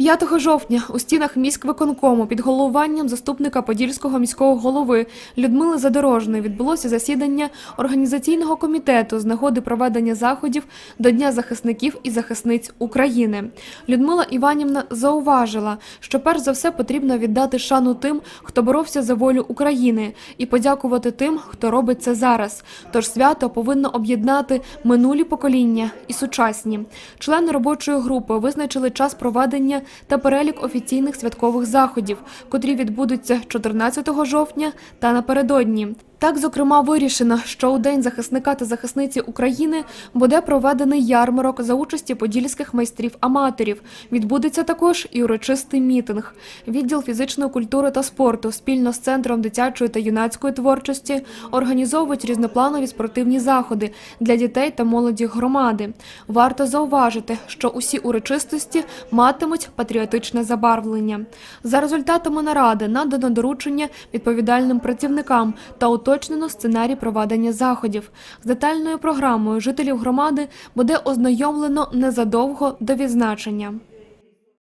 5 жовтня у стінах міськвиконкому під головуванням заступника Подільського міського голови Людмили Задорожної відбулося засідання організаційного комітету з нагоди проведення заходів до Дня захисників і захисниць України. Людмила Іванівна зауважила, що перш за все потрібно віддати шану тим, хто боровся за волю України, і подякувати тим, хто робить це зараз. Тож свято повинно об'єднати минулі покоління і сучасні. Члени робочої групи визначили час проведення та перелік офіційних святкових заходів, котрі відбудуться 14 жовтня та напередодні. Так, зокрема, вирішено, що у День захисника та захисниці України буде проведений ярмарок за участі подільських майстрів-аматорів. Відбудеться також і урочистий мітинг. Відділ фізичної культури та спорту спільно з центром дитячої та юнацької творчості організовують різнопланові спортивні заходи для дітей та молоді громади. Варто зауважити, що усі урочистості матимуть патріотичне забарвлення. За результатами наради надано доручення відповідальним працівникам та уточнено сценарій проведення заходів. З детальною програмою жителів громади буде ознайомлено незадовго до відзначення.